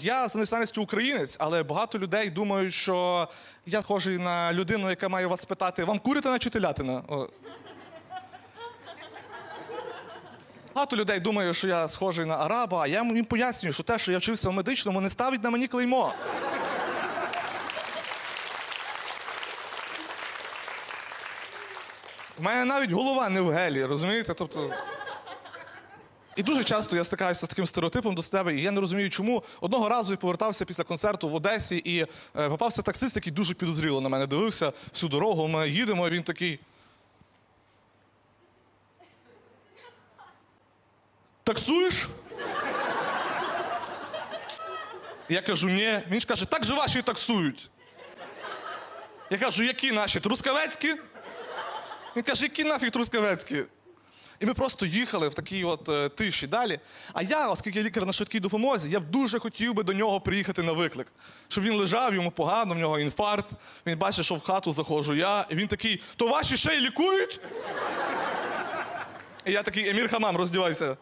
Я за національністю українець, але багато людей думають, що я схожий на людину, яка має вас спитати, вам куритина чи телятина? О. Багато людей думає, що я схожий на араба, а я їм пояснюю, що те, що я вчився в медичному, не ставить на мені клеймо. У мене навіть голова не в гелі, розумієте? Тобто. І дуже часто я стикаюся з таким стереотипом до себе, і я не розумію, чому. Одного разу я повертався після концерту в Одесі, і е, попався таксист, який дуже підозріло на мене дивився всю дорогу. Ми їдемо, і він такий. Таксуєш? Я кажу, ні. Він ж каже, так же ваші таксують. Я кажу, які наші? Трускавецькі? Він каже, які нафіг трускавецькі? І ми просто їхали в такій от е, тиші далі. А я, оскільки я лікар на швидкій допомозі, я б дуже хотів би до нього приїхати на виклик. Щоб він лежав, йому погано, в нього інфаркт. Він бачить, що в хату заходжу я. І він такий: то ваші ще й лікують? І я такий, Емір Хамам, роздівайся.